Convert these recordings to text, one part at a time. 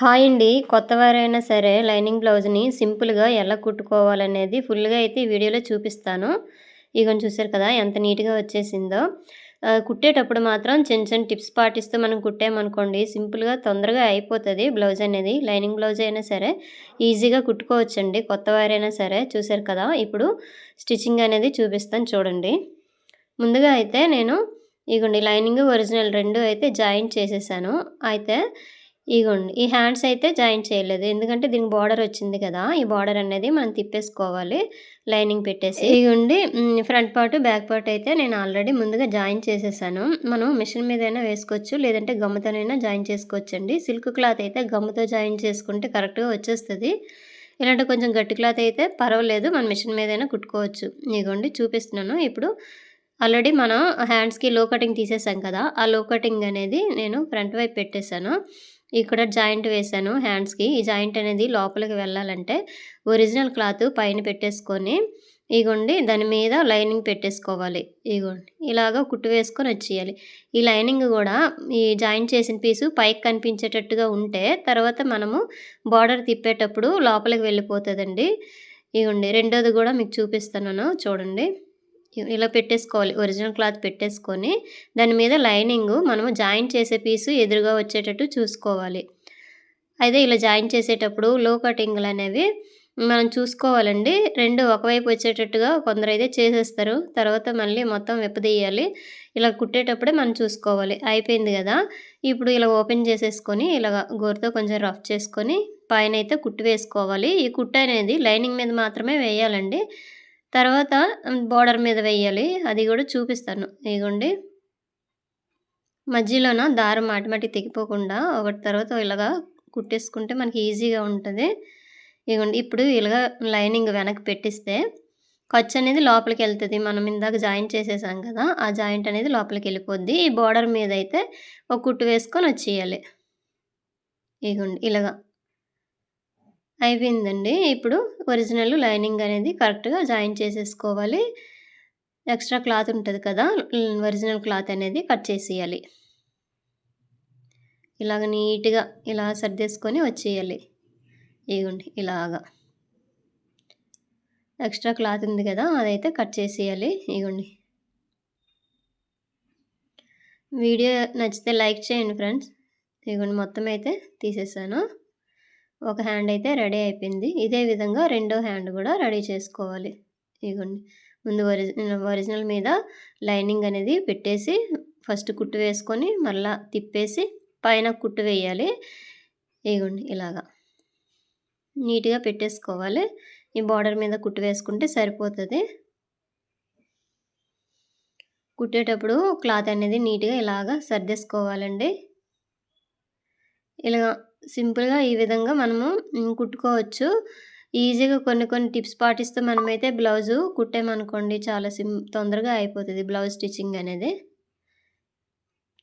Hi అండి. కొత్తవారైనా సరే lining బ్లౌజ్ని సింపుల్గా ఎలా కుట్టుకోవాలనేది ఫుల్గా అయితే ఈ వీడియోలో చూపిస్తాను. ఇగో చూసారు కదా ఎంత నీట్గా వచ్చేసిందో. కుట్టేటప్పుడు మాత్రం చిన్న చిన్న టిప్స్ పాటిస్తూ మనం కుట్టామనుకోండి సింపుల్గా తొందరగా అయిపోతుంది బ్లౌజ్ అనేది. లైనింగ్ బ్లౌజ్ అయినా సరే ఈజీగా కుట్టుకోవచ్చండి. కొత్త వారైనా సరే చూసారు కదా ఇప్పుడు స్టిచ్చింగ్ అనేది చూపిస్తాను చూడండి. ముందుగా అయితే నేను ఇగోండి లైనింగ్ ఒరిజినల్ రెండు అయితే జాయింట్ చేసేసాను. అయితే ఇగోండి. ఈ హ్యాండ్స్ అయితే జాయిన్ చేయలేదు. ఎందుకంటే దీనికి బార్డర్ వచ్చింది కదా ఈ బార్డర్ అనేది మనం తిప్పేసుకోవాలి. లైనింగ్ పెట్టేసి. ఇగోండి ఫ్రంట్ పార్ట్ బ్యాక్ పార్ట్ అయితే నేను ఆల్రెడీ ముందుగా జాయిన్ చేసేసాను. మనం మిషన్ మీద అయినా వేసుకోవచ్చు లేదంటే గమ్ముతోనైనా జాయిన్ చేసుకోవచ్చండి. సిల్క్ క్లాత్ అయితే గమ్ముతో జాయిన్ చేసుకుంటే కరెక్ట్గా వచ్చేస్తుంది. ఇలాంటి కొంచెం గట్టి క్లాత్ అయితే పర్వాలేదు మన మిషన్ మీదైనా కుట్టుకోవచ్చు. ఇగోండి చూపిస్తున్నాను. ఇప్పుడు ఆల్రెడీ మనం హ్యాండ్స్కి లో కటింగ్ తీసేసాం కదా ఆ లో కటింగ్ అనేది నేను ఫ్రంట్ వైపు పెట్టేశాను ఇక్కడ జాయింట్ వేసాను హ్యాండ్స్కి. ఈ జాయింట్ అనేది లోపలికి వెళ్ళాలంటే ఒరిజినల్ క్లాత్ పైన పెట్టేసుకొని ఇగోండి దాని మీద లైనింగ్ పెట్టేసుకోవాలి. ఇగోండి ఇలాగ కుట్టు వేసుకొని వచ్చేయాలి. ఈ లైనింగ్ కూడా ఈ జాయింట్ చేసిన పీసు పైకి కనిపించేటట్టుగా ఉంటే తర్వాత మనము బార్డర్ తిప్పేటప్పుడు లోపలికి వెళ్ళిపోతుందండి. ఇగోండి రెండోది కూడా మీకు చూపిస్తున్నాను చూడండి. ఇలా పెట్టేసుకోవాలి. ఒరిజినల్ క్లాత్ పెట్టేసుకొని దాని మీద లైనింగ్ మనము జాయిన్ చేసే పీసు ఎదురుగా వచ్చేటట్టు చూసుకోవాలి. అయితే ఇలా జాయిన్ చేసేటప్పుడు లో కటింగ్లు అనేవి మనం చూసుకోవాలండి. రెండు ఒకవైపు వచ్చేటట్టుగా కొందరు అయితే చేసేస్తారు. తర్వాత మళ్ళీ మొత్తం విప్పదీయాలి ఇలా కుట్టేటప్పుడే మనం చూసుకోవాలి. అయిపోయింది కదా. ఇప్పుడు ఇలా ఓపెన్ చేసేసుకొని ఇలా గోరుతో కొంచెం రఫ్ చేసుకొని పైన అయితే కుట్టు వేసుకోవాలి. ఈ కుట్టు అనేది లైనింగ్ మీద మాత్రమే వేయాలండి. తర్వాత బోర్డర్ మీద వేయాలి అది కూడా చూపిస్తాను. ఇగోండి మధ్యలోన దారం మాటిమాటి తెగిపోకుండా ఒకటి తర్వాత ఇలాగా కుట్టేసుకుంటే మనకి ఈజీగా ఉంటుంది. ఇగోండి ఇప్పుడు ఇలాగ లైనింగ్ వెనక్కి పెట్టిస్తే ఖర్చు అనేది లోపలికి వెళ్తుంది. మనం ఇందాక జాయింట్ చేసేసాం కదా ఆ జాయింట్ అనేది లోపలికి వెళ్ళిపోద్ది. ఈ బోర్డర్ మీద అయితే ఒక కుట్టు వేసుకొని వచ్చేయాలి. ఇగోండి ఇలాగా. అయిపోయిందండి. ఇప్పుడు ఒరిజినల్ లైనింగ్ అనేది కరెక్ట్గా జాయిన్ చేసేసుకోవాలి. ఎక్స్ట్రా క్లాత్ ఉంటుంది కదా ఒరిజినల్ క్లాత్ అనేది కట్ చేసేయాలి. ఇలాగ నీట్గా ఇలా సర్దేసుకొని వచ్చేయాలి. ఇగోండి ఇలాగా. ఎక్స్ట్రా క్లాత్ ఉంది కదా అదైతే కట్ చేసేయాలి. ఇగోండి వీడియో నచ్చితే లైక్ చేయండి ఫ్రెండ్స్. ఇగోండి మొత్తం అయితే తీసేసాను. ఒక హ్యాండ్ అయితే రెడీ అయిపోయింది. ఇదే విధంగా రెండో హ్యాండ్ కూడా రెడీ చేసుకోవాలి. ఇగోండి. ముందు ఒరిజినల్ ఒరిజినల్ మీద లైనింగ్ అనేది పెట్టేసి ఫస్ట్ కుట్టు వేసుకొని మళ్ళీ తిప్పేసి పైన కుట్టు వేయాలి. ఇగోండి ఇలాగా. నీట్గా పెట్టేసుకోవాలి. ఈ బార్డర్ మీద కుట్టు వేసుకుంటే సరిపోతుంది. కుట్టేటప్పుడు క్లాత్ అనేది నీట్గా ఇలాగా సర్దేసుకోవాలండి. ఇలా సింపుల్గా ఈ విధంగా మనము కుట్టుకోవచ్చు. ఈజీగా కొన్ని కొన్ని టిప్స్ పాటిస్తూ మనమైతే బ్లౌజు కుట్టామనుకోండి చాలా సిం తొందరగా అయిపోతుంది బ్లౌజ్ స్టిచ్చింగ్ అనేది.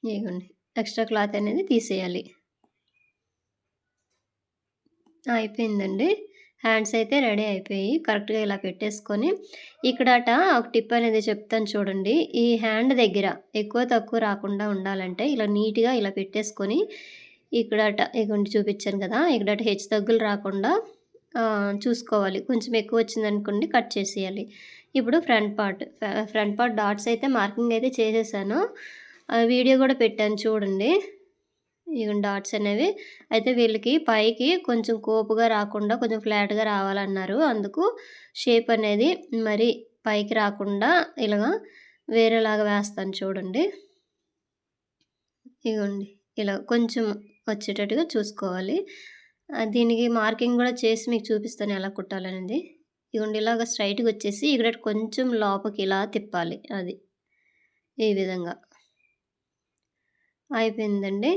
ఇవ్వండి ఎక్స్ట్రా క్లాత్ అనేది తీసేయాలి. అయిపోయిందండి. హ్యాండ్స్ అయితే రెడీ అయిపోయి కరెక్ట్గా ఇలా పెట్టేసుకొని ఇక్కడట ఒక టిప్ అనేది చెప్తాను చూడండి. ఈ హ్యాండ్ దగ్గర ఎక్కువ తక్కువ రాకుండా ఉండాలంటే ఇలా నీట్గా ఇలా పెట్టేసుకొని ఇక్కడ ఇగోండి చూపించాను కదా ఇక్కడ హెచ్ తగ్గులు రాకుండా చూసుకోవాలి. కొంచెం ఎక్కువ వచ్చిందనుకోండి కట్ చేసేయాలి. ఇప్పుడు front part front part dots అయితే మార్కింగ్ అయితే చేసేసాను. వీడియో కూడా పెట్టాను చూడండి. ఇక డాట్స్ అనేవి. అయితే వీళ్ళకి పైకి కొంచెం కోపుగా రాకుండా కొంచెం ఫ్లాట్గా రావాలన్నారు. అందుకు షేప్ అనేది మరి పైకి రాకుండా ఇలాగా వేరేలాగా వేస్తాను చూడండి. ఇగోండి ఇలా కొంచెం వచ్చేటట్టుగా చూసుకోవాలి. దీనికి మార్కింగ్ కూడా చేసి మీకు చూపిస్తాను ఎలా కుట్టాలనేది. ఇవ్వండి ఇలాగ స్ట్రైట్గా వచ్చేసి ఇక్కడ కొంచెం లోపకి ఇలా తిప్పాలి అది. ఈ విధంగా. అయిపోయిందండి.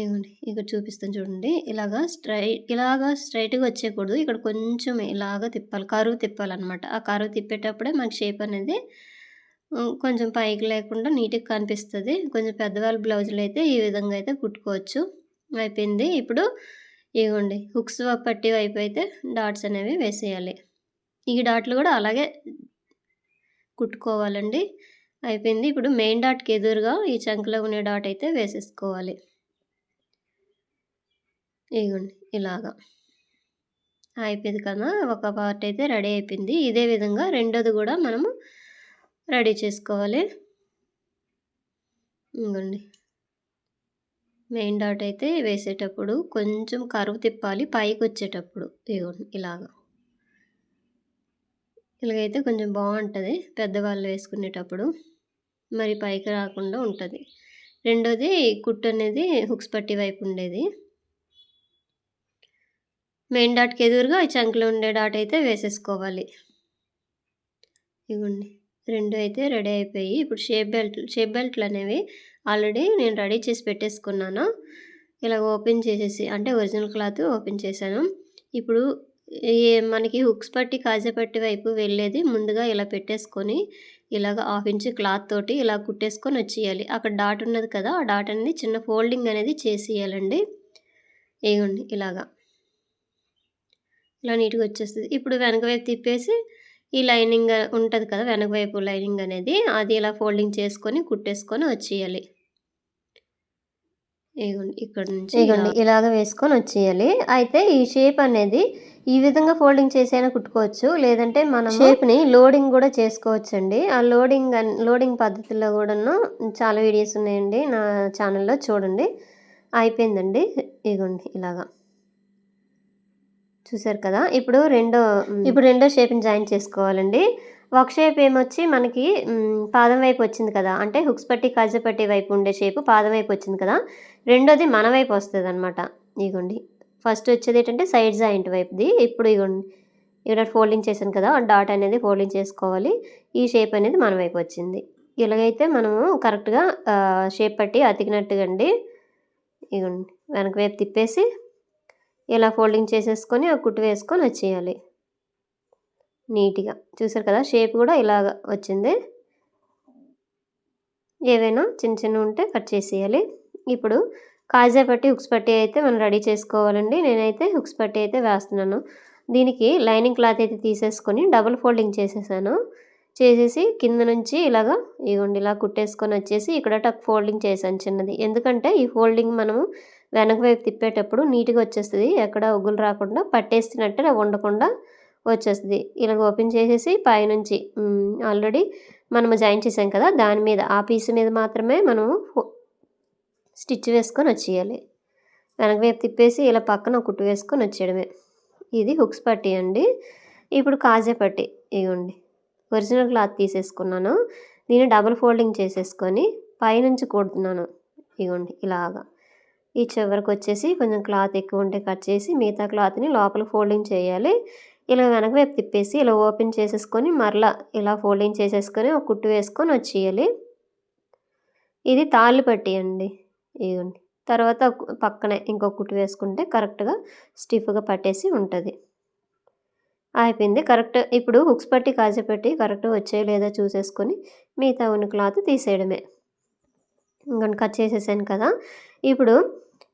ఇవ్వండి ఇక్కడ చూపిస్తాను చూడండి. ఇలాగా స్ట్రైట్ ఇలాగా స్ట్రైట్గా వచ్చేయకూడదు. ఇక్కడ కొంచెం ఇలాగ తిప్పాలి కరువు తిప్పాలన్నమాట. ఆ కరువు తిప్పేటప్పుడే మనకి షేప్ అనేది కొంచెం పైకి లేకుండా నీట్గా కనిపిస్తుంది. కొంచెం పెద్దవాళ్ళ బ్లౌజులు అయితే ఈ విధంగా అయితే కుట్టుకోవచ్చు. అయిపోయింది. ఇప్పుడు ఇవ్వండి హుక్స్ పట్టి వైపు అయితే డాట్స్ అనేవి వేసేయాలి. ఈ డాట్లు కూడా అలాగే కుట్టుకోవాలండి. అయిపోయింది. ఇప్పుడు మెయిన్ డాట్కి ఎదురుగా ఈ చంకలో ఉండే డాట్ అయితే వేసేసుకోవాలి. ఇగోండి ఇలాగా. అయిపోయింది కదా ఒక పార్ట్ అయితే రెడీ అయిపోయింది. ఇదే విధంగా రెండోది కూడా మనము రెడీ చేసుకోవాలి. ఇంకోండి మెయిన్ డాట్ అయితే వేసేటప్పుడు కొంచెం కరువు తిప్పాలి పైకి వచ్చేటప్పుడు. ఇగోండి ఇలాగా. ఇలాగైతే కొంచెం బాగుంటుంది పెద్దవాళ్ళు వేసుకునేటప్పుడు. మరి పైకి రాకుండా ఉంటుంది. రెండోది కుట్టు అనేది హుక్స్ పట్టి వైపు ఉండేది. మెయిన్ డాట్కి ఎదురుగా ఈ చంకలో ఉండే డాట్ అయితే వేసేసుకోవాలి. ఇగోండి రెండు అయితే రెడీ అయిపోయి ఇప్పుడు షేప్ బెల్ట్ షేప్ బెల్ట్లు అనేవి ఆల్రెడీ నేను రెడీ చేసి పెట్టేసుకున్నాను. ఇలా ఓపెన్ చేసేసి అంటే ఒరిజినల్ క్లాత్ ఓపెన్ చేశాను. ఇప్పుడు మనకి హుక్స్ పట్టి కాజాపట్టి వైపు వెళ్ళేది ముందుగా ఇలా పెట్టేసుకొని ఇలాగ హాఫ్ ఇంచ్ క్లాత్ తోటి ఇలా కుట్టేసుకొని వచ్చేయాలి. అక్కడ డాట్ ఉన్నది కదా ఆ డాట్ అనేది చిన్న ఫోల్డింగ్ అనేది చేసేయాలండి. ఇగోండి ఇలాగా. ఇలా నీట్గా వచ్చేస్తుంది. ఇప్పుడు వెనక వైపు తిప్పేసి ఈ లైనింగ్ ఉంటుంది కదా వెనక వైపు లైనింగ్ అనేది అది ఇలా ఫోల్డింగ్ చేసుకొని కుట్టేసుకొని వచ్చేయాలి. ఇగోండి ఇక్కడ నుంచి ఇగోండి ఇలాగ వేసుకొని వచ్చేయాలి. అయితే ఈ షేప్ అనేది ఈ విధంగా ఫోల్డింగ్ చేసైనా కుట్టుకోవచ్చు లేదంటే మనం షేప్ని లోడింగ్ కూడా చేసుకోవచ్చు అండి ఆ లోడింగ్ లోడింగ్ పద్ధతిలో కూడాను చాలా వీడియోస్ ఉన్నాయండి నా ఛానల్లో చూడండి. అయిపోయిందండి. ఇగోండి ఇలాగా. చూసారు కదా? ఇప్పుడు రెండో ఇప్పుడు రెండో షేప్ని జాయిన్ చేసుకోవాలండి. ఒక షేప్ ఏమొచ్చి మనకి పాదం వైపు వచ్చింది కదా? అంటే హుక్స్ పట్టి పట్టి వైపు ఉండే షేపు పాదం వైపు వచ్చింది కదా? రెండోది మన వైపు వస్తుంది అనమాట ఇగోండి. ఫస్ట్ వచ్చేది ఏంటంటే సైడ్ జాయింట్ వైపుది. ఇప్పుడు ఇగోండి. ఇక్కడ ఫోల్డింగ్ చేశాను కదా? డాట్ అనేది ఫోల్డింగ్ చేసుకోవాలి. ఈ షేప్ అనేది మన వైపు వచ్చింది. ఇలాగైతే మనము కరెక్ట్గా షేప్ పట్టి అతికినట్టుగా అండి ఇగోండి. వెనక వైపు తిప్పేసి ఇలా ఫోల్డింగ్ చేసేసుకొని ఆ కుట్టు వేసుకొని వచ్చేయాలి. నీట్గా. చూసారు కదా షేప్ కూడా ఇలాగ వచ్చింది. ఏవైనా చిన్న చిన్న ఉంటే కట్ చేసేయాలి. ఇప్పుడు కాజా పట్టి హుక్స్ పట్టి అయితే మనం రెడీ చేసుకోవాలండి. నేనైతే హుక్స్ పట్టి అయితే వేస్తున్నాను. దీనికి లైనింగ్ క్లాత్ అయితే తీసేసుకొని డబుల్ ఫోల్డింగ్ చేసేసాను. చేసేసి కింద నుంచి ఇలాగా ఇగోండి ఇలా కుట్టేసుకొని వచ్చేసి ఇక్కడ టక్ ఫోల్డింగ్ చేశాను చిన్నది. ఎందుకంటే ఈ ఫోల్డింగ్ మనము వెనక వైపు తిప్పేటప్పుడు నీట్గా వచ్చేస్తుంది. ఎక్కడ ఉగ్గులు రాకుండా పట్టేస్తున్నట్టు ఉండకుండా వచ్చేస్తుంది. ఇలా ఓపెన్ చేసేసి పైనుంచి ఆల్రెడీ మనము జాయిన్ చేసాం కదా దాని మీద ఆ పీస్ మీద మాత్రమే మనము స్టిచ్ వేసుకొని వచ్చేయాలి. వెనక వైపు తిప్పేసి ఇలా పక్కన కుట్టు వేసుకొని వచ్చేయడమే. ఇది హుక్స్ పట్టి అండి. ఇప్పుడు కాజే పట్టి ఇవ్వండి ఒరిజినల్ క్లాత్ తీసేసుకున్నాను. దీన్ని డబుల్ ఫోల్డింగ్ చేసేసుకొని పైనుంచి కొడుతున్నాను. ఇవ్వండి ఇలాగా. ఈ చివరికి వచ్చేసి కొంచెం క్లాత్ ఎక్కువ ఉంటే కట్ చేసి మిగతా క్లాత్ని లోపల ఫోల్డింగ్ చేయాలి. ఇలా వెనక వైపు తిప్పేసి ఇలా ఓపెన్ చేసేసుకొని మరలా ఇలా ఫోల్డింగ్ చేసేసుకొని ఒక కుట్టు వేసుకొని వచ్చేయాలి. ఇది తాళ్ళు పట్టి అండి. ఇవ్వండి తర్వాత పక్కనే ఇంకొక కుట్టు వేసుకుంటే కరెక్ట్గా స్టిఫ్గా పట్టేసి ఉంటుంది. అయిపోయింది. కరెక్ట్ ఇప్పుడు హుక్స్ పట్టి కాజపెట్టి కరెక్ట్గా వచ్చాయి లేదా చూసేసుకొని మిగతా ఉన్న క్లాత్ తీసేయడమే. ఇంకా కట్ చేసేసాను కదా. ఇప్పుడు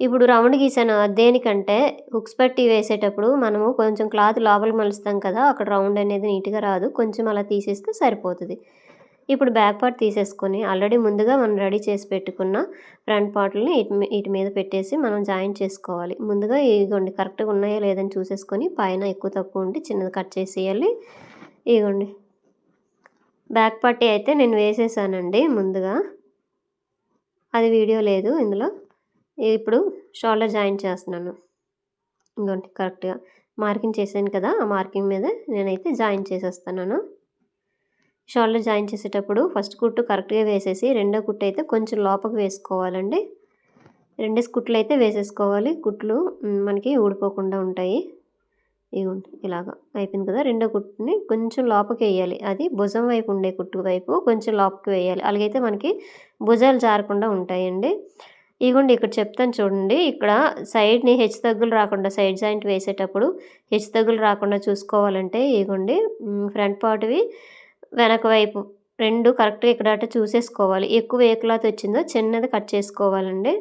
ఇప్పుడు రౌండ్ గీసాను. దేనికంటే హుక్స్ పట్టి వేసేటప్పుడు మనము కొంచెం క్లాత్ లోపలికి మలుస్తాం కదా అక్కడ రౌండ్ అనేది నీట్గా రాదు. కొంచెం అలా తీసేస్తే సరిపోతుంది. ఇప్పుడు బ్యాక్ పార్ట్ తీసేసుకొని ఆల్రెడీ ముందుగా మనం రెడీ చేసి పెట్టుకున్న ఫ్రంట్ పార్ట్ని వీటి మీద పెట్టేసి మనం జాయిన్ చేసుకోవాలి. ముందుగా ఇగోండి కరెక్ట్గా ఉన్నాయో లేదని చూసేసుకొని పైన ఎక్కువ తక్కువ ఉండి చిన్నది కట్ చేసేయాలి. ఇగోండి. బ్యాక్ పట్టీ అయితే నేను వేసేసానండి ముందుగా. అది వీడియో లేదు ఇందులో. ఇప్పుడు షోల్డర్ జాయిన్ చేస్తున్నాను. ఇంకోటి కరెక్ట్గా మార్కింగ్ చేశాను కదా ఆ మార్కింగ్ మీద నేనైతే జాయిన్ చేసేస్తున్నాను. షోల్డర్ జాయిన్ చేసేటప్పుడు ఫస్ట్ కుట్టు కరెక్ట్గా వేసేసి రెండో కుట్టు అయితే కొంచెం లోపలికి వేసుకోవాలండి. రెండేసి కుట్లు అయితే వేసేసుకోవాలి. కుట్లు మనకి ఊడిపోకుండా ఉంటాయి. ఇగోండి ఇలాగా అయిపోయింది కదా రెండో కుట్టుని కొంచెం లోపలికి వేయాలి. అది భుజం వైపు ఉండే కుట్టు వైపు కొంచెం లోపలికి వేయాలి. అలాగైతే మనకి భుజాలు జారకుండా ఉంటాయండి. ఇగోండి ఇక్కడ చెప్తాను చూడండి. ఇక్కడ సైడ్ని హెచ్చు తగ్గులు రాకుండా సైడ్ జాయింట్ వేసేటప్పుడు హెచ్చు తగ్గులు రాకుండా చూసుకోవాలంటే ఇగోండి ఫ్రంట్ పార్ట్వి వెనక వైపు రెండు కరెక్ట్గా ఇక్కడ చూసేసుకోవాలి. ఎక్కువ ఏ క్లాత్ వచ్చిందో చిన్నది కట్ చేసుకోవాలండి.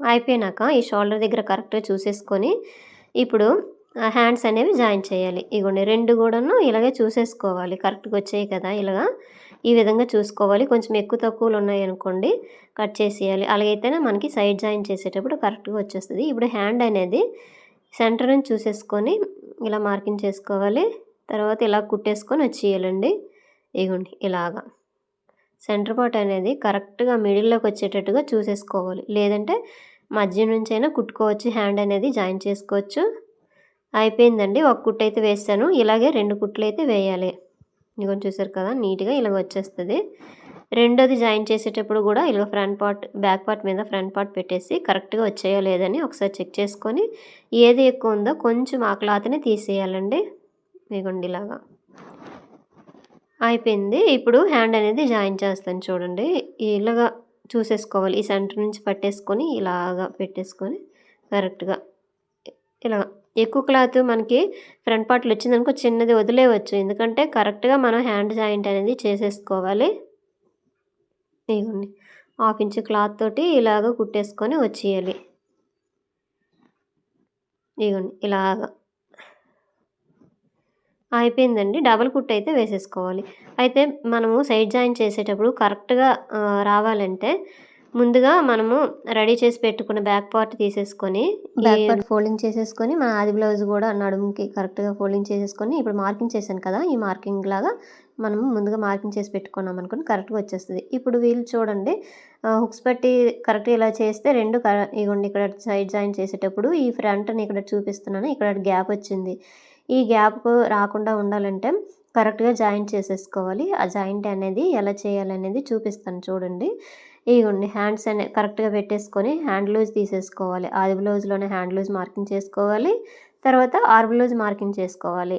అయిపోయినాక ఈ షోల్డర్ దగ్గర కరెక్ట్గా చూసేసుకొని ఇప్పుడు హ్యాండ్స్ అనేవి జాయిన్ చేయాలి. ఇగోండి రెండు కూడాను ఇలాగే చూసేసుకోవాలి. కరెక్ట్గా వచ్చాయి కదా ఇలాగా. ఈ విధంగా చూసుకోవాలి. కొంచెం ఎక్కువ తక్కువలు ఉన్నాయి అనుకోండి కట్ చేసేయాలి. అలాగైతేనే మనకి సైడ్ జాయిన్ చేసేటప్పుడు కరెక్ట్గా వచ్చేస్తుంది. ఇప్పుడు హ్యాండ్ అనేది సెంటర్ నుంచి చూసేసుకొని ఇలా మార్కింగ్ చేసుకోవాలి. తర్వాత ఇలా కుట్టేసుకొని వచ్చేయాలండి. ఇగోండి ఇలాగా. సెంటర్ పార్ట్ అనేది కరెక్ట్గా మిడిల్లోకి వచ్చేటట్టుగా చూసేసుకోవాలి. లేదంటే మధ్య నుంచి అయినా కుట్టుకోవచ్చు హ్యాండ్ అనేది జాయిన్ చేసుకోవచ్చు. అయిపోయిందండి. ఒక కుట్టు అయితే వేసాను ఇలాగే రెండు కుట్లు అయితే వేయాలి. ఇదిగో చూసారు కదా నీట్గా ఇలాగ వచ్చేస్తుంది. రెండోది జాయిన్ చేసేటప్పుడు కూడా ఇలా ఫ్రంట్ పార్ట్ బ్యాక్ పార్ట్ మీద ఫ్రంట్ పార్ట్ పెట్టేసి కరెక్ట్గా వచ్చాయో లేదని ఒకసారి చెక్ చేసుకొని ఏది ఎక్కువ ఉందో కొంచెం ఆ క్లాత్ని తీసేయాలండి. ఇదిగోండి ఇలాగా. అయిపోయింది. ఇప్పుడు హ్యాండ్ అనేది జాయిన్ చేస్తాను చూడండి. ఇలాగా చూసేసుకోవాలి. ఈ సెంటర్ నుంచి పట్టేసుకొని ఇలాగా పెట్టేసుకొని కరెక్ట్గా ఇలా ఎక్కువ క్లాత్ మనకి ఫ్రంట్ పార్ట్లు వచ్చిందనుకో చిన్నది వదిలేవచ్చు ఎందుకంటే కరెక్ట్గా మనం హ్యాండ్ జాయింట్ అనేది చేసేసుకోవాలి. ఇదిగోండి. హాఫ్ ఇంచ్ క్లాత్ తోటి ఇలాగ కుట్టేసుకొని వచ్చేయాలి. ఇదిగోండి. ఇలాగా. అయిపోయిందండి. డబల్ కుట్ అయితే వేసేసుకోవాలి. అయితే మనము సైడ్ జాయిన్ చేసేటప్పుడు కరెక్ట్గా రావాలంటే ముందుగా మనము రెడీ చేసి పెట్టుకున్న బ్యాక్ పార్ట్ తీసేసుకొని బ్యాక్ పార్ట్ ఫోల్డింగ్ చేసేసుకొని మన ఆది బ్లౌజ్ కూడా నడుముకి కరెక్ట్గా ఫోల్డింగ్ చేసేసుకొని ఇప్పుడు మార్కింగ్ చేశాను కదా ఈ మార్కింగ్ లాగా మనము ముందుగా మార్కింగ్ చేసి పెట్టుకున్నాం అనుకుని కరెక్ట్గా వచ్చేస్తుంది. ఇప్పుడు వీళ్ళు చూడండి హుక్స్ పెట్టి కరెక్ట్గా ఇలా చేస్తే రెండు ఇగోండి ఇక్కడ సైడ్ జాయిన్ చేసేటప్పుడు ఈ ఫ్రంట్ని ఇక్కడ చూపిస్తున్నాను ఇక్కడ గ్యాప్ వచ్చింది. ఈ గ్యాప్ రాకుండా ఉండాలంటే కరెక్ట్గా జాయింట్ చేసేసుకోవాలి. ఆ జాయింట్ అనేది ఎలా చేయాలనేది చూపిస్తాను చూడండి. ఇగోండి హ్యాండ్స్ అనే కరెక్ట్గా పెట్టేసుకొని హ్యాండ్ లూజ్ తీసేసుకోవాలి. ఆది బ్లౌజ్లోనే హ్యాండ్ లూజ్ మార్కింగ్ చేసుకోవాలి. తర్వాత ఆర్ బ్లౌజ్ మార్కింగ్ చేసుకోవాలి.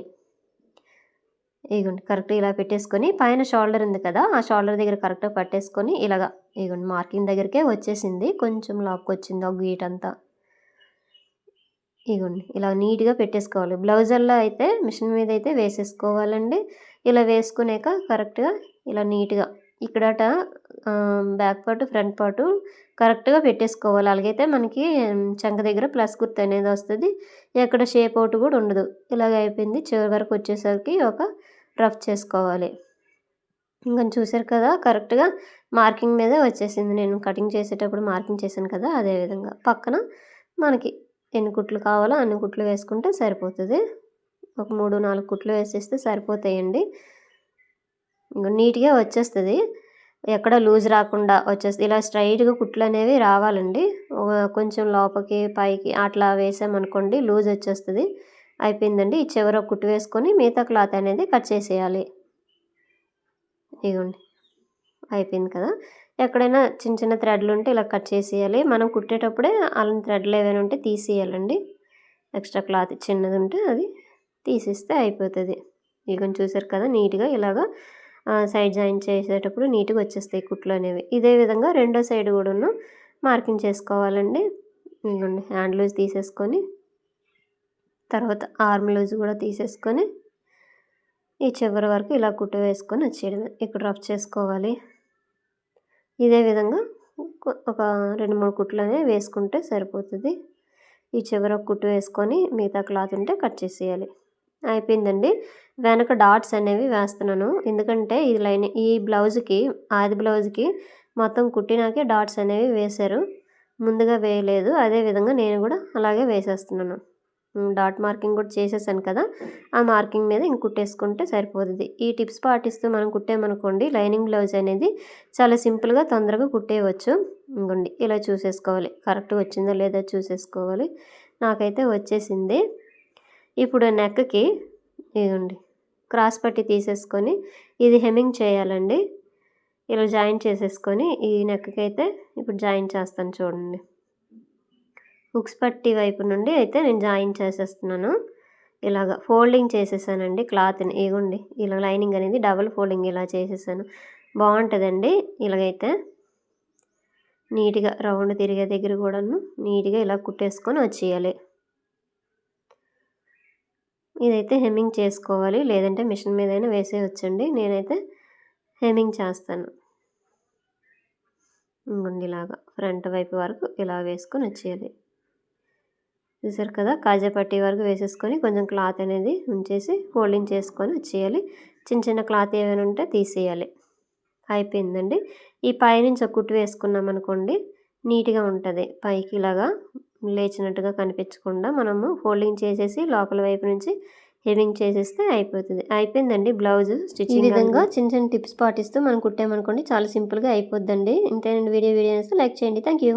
ఇగోండి కరెక్ట్గా ఇలా పెట్టేసుకొని పైన షోల్డర్ ఉంది కదా ఆ షోల్డర్ దగ్గర కరెక్ట్గా పట్టేసుకొని ఇలాగా ఇగోండి మార్కింగ్ దగ్గరికే వచ్చేసింది. కొంచెం లాక్ వచ్చింది ఒక గీట్ అంతా. ఇగోండి ఇలా నీట్గా పెట్టేసుకోవాలి. బ్లౌజర్లో అయితే మిషన్ మీద అయితే వేసేసుకోవాలండి. ఇలా వేసుకునేక కరెక్ట్గా ఇలా నీట్గా ఇక్కడట బ్యాక్ పార్ట్ ఫ్రంట్ పార్ట్ కరెక్ట్గా పెట్టేసుకోవాలి. అలాగైతే మనకి చంక దగ్గర ప్లస్ గుర్తు అనేది వస్తుంది. ఎక్కడ షేప్ అవుట్ కూడా ఉండదు. ఇలాగ అయిపోయింది. చివరి వరకు వచ్చేసరికి ఒక రఫ్ చేసుకోవాలి. ఇంకా చూసారు కదా కరెక్ట్గా మార్కింగ్ మీదే వచ్చేసింది. నేను కటింగ్ చేసేటప్పుడు మార్కింగ్ చేశాను కదా అదేవిధంగా పక్కన మనకి ఎన్ని కుట్లు కావాలో అన్ని కుట్లు వేసుకుంటే సరిపోతుంది. ఒక మూడు నాలుగు కుట్లు వేసేస్తే సరిపోతాయండి. నీట్గా వచ్చేస్తుంది. ఎక్కడ లూజ్ రాకుండా వచ్చేస్తుంది ఇలా స్ట్రైట్గా కుట్లు అనేవి రావాలండి కొంచెం లోపలికి పైకి అట్లా వేసామనుకోండి లూజ్ వచ్చేస్తుంది. అయిపోయిందండి. ఈ చివర కుట్టు వేసుకొని మిగతా క్లాత్ అనేది కట్ చేసేయాలి. ఇదిగోండి అయిపోయింది కదా. ఎక్కడైనా చిన్న చిన్న థ్రెడ్లు ఉంటే ఇలా కట్ చేసేయాలి. మనం కుట్టేటప్పుడే అలాంటి థ్రెడ్లు ఏమైనా ఉంటే తీసేయాలండి. ఎక్స్ట్రా క్లాత్ చిన్నది ఉంటే అది తీసేస్తే అయిపోతుంది. ఇక చూసారు కదా నీట్గా ఇలాగా సైడ్ జాయిన్ చేసేటప్పుడు నీట్గా వచ్చేస్తాయి కుట్లు అనేవి. ఇదే విధంగా రెండో సైడ్ కూడా మార్కింగ్ చేసుకోవాలండి. ఇదిగోండి హ్యాండ్ లూజ్ తీసేసుకొని తర్వాత ఆర్మ్ లూజ్ కూడా తీసేసుకొని ఈ చివరి వరకు ఇలా కుట్టు వేసుకొని వచ్చేయడమే. ఇక్కడ రఫ్ చేసుకోవాలి. ఇదే విధంగా ఒక రెండు మూడు కుట్లు అనేవి వేసుకుంటే సరిపోతుంది. ఈ చివర కుట్టు వేసుకొని మిగతా క్లాత్ ఉంటే కట్ చేసేయాలి. అయిపోయిందండి. వెనక డాట్స్ అనేవి వేస్తున్నాను. ఎందుకంటే ఈ లైన్ ఈ బ్లౌజ్కి ఆది బ్లౌజ్కి మొత్తం కుట్టినాకే డాట్స్ అనేవి వేశారు. ముందుగా వేయలేదు. అదే విధంగా నేను కూడా అలాగే వేసేస్తున్నాను. డాట్ మార్కింగ్ కూడా చేసేసాను కదా. ఆ మార్కింగ్ మీద ఇంక కుట్టేసుకుంటే సరిపోతుంది. ఈ టిప్స్ పాటిస్తూ మనం కుట్టామనుకోండి లైనింగ్ బ్లౌజ్ అనేది చాలా సింపుల్గా తొందరగా కుట్టేయవచ్చు. ఇంకోండి ఇలా చూసేసుకోవాలి. కరెక్ట్గా వచ్చిందో లేదో చూసేసుకోవాలి. నాకైతే వచ్చేసింది. ఇప్పుడు నెక్కి ఇదిగోండి. క్రాస్ పట్టి తీసేసుకొని ఇది హెమ్మింగ్ చేయాలండి. ఇలా జాయిన్ చేసేసుకొని ఈ నెక్కి అయితే ఇప్పుడు జాయిన్ చేస్తాను చూడండి. హుక్స్ పట్టి వైపు నుండి అయితే నేను జాయిన్ చేసేస్తున్నాను. ఇలాగ ఫోల్డింగ్ చేసేసానండి క్లాత్ని. ఇగోండి ఇలా లైనింగ్ అనేది డబుల్ ఫోల్డింగ్ ఇలా చేసేసాను. బాగుంటుందండి ఇలాగైతే. నీట్గా రౌండ్ తిరిగే దగ్గర కూడాను నీట్గా ఇలా కుట్టేసుకొని వచ్చేయాలి. ఇదైతే హెమ్మింగ్ చేసుకోవాలి. లేదంటే మిషన్ మీదైనా వేసేయచ్చండి నేనైతే హెమ్మింగ్ చేస్తాను. గుండిలాగా ఫ్రంట్ వైపు వరకు ఇలా వేసుకొని వచ్చేయాలి. చూసారు కదా? కాజాపట్టి వరకు వేసేసుకొని కొంచెం క్లాత్ అనేది ఉంచేసి ఫోల్డింగ్ చేసుకొని వచ్చేయాలి. చిన్న చిన్న క్లాత్ ఏమైనా ఉంటే తీసేయాలి. అయిపోయిందండి. ఈ పైనుంచి ఒక కుట్టు వేసుకున్నాం అనుకోండి నీట్గా ఉంటుంది. పైకి ఇలాగా లేచినట్టుగా కనిపించకుండా మనము ఫోల్డింగ్ చేసేసి లోపల వైపు నుంచి హెవింగ్ చేసేస్తే అయిపోతుంది. అయిపోయిందండి బ్లౌజ్ స్టిచ్ ఈ విధంగా చిన్న చిన్న టిప్స్ పాటిస్తూ మనం కుట్టామనుకోండి చాలా సింపుల్గా అయిపోద్దండి. ఇంతేనండి వీడియో వీడియో లైక్ చేయండి. Thank you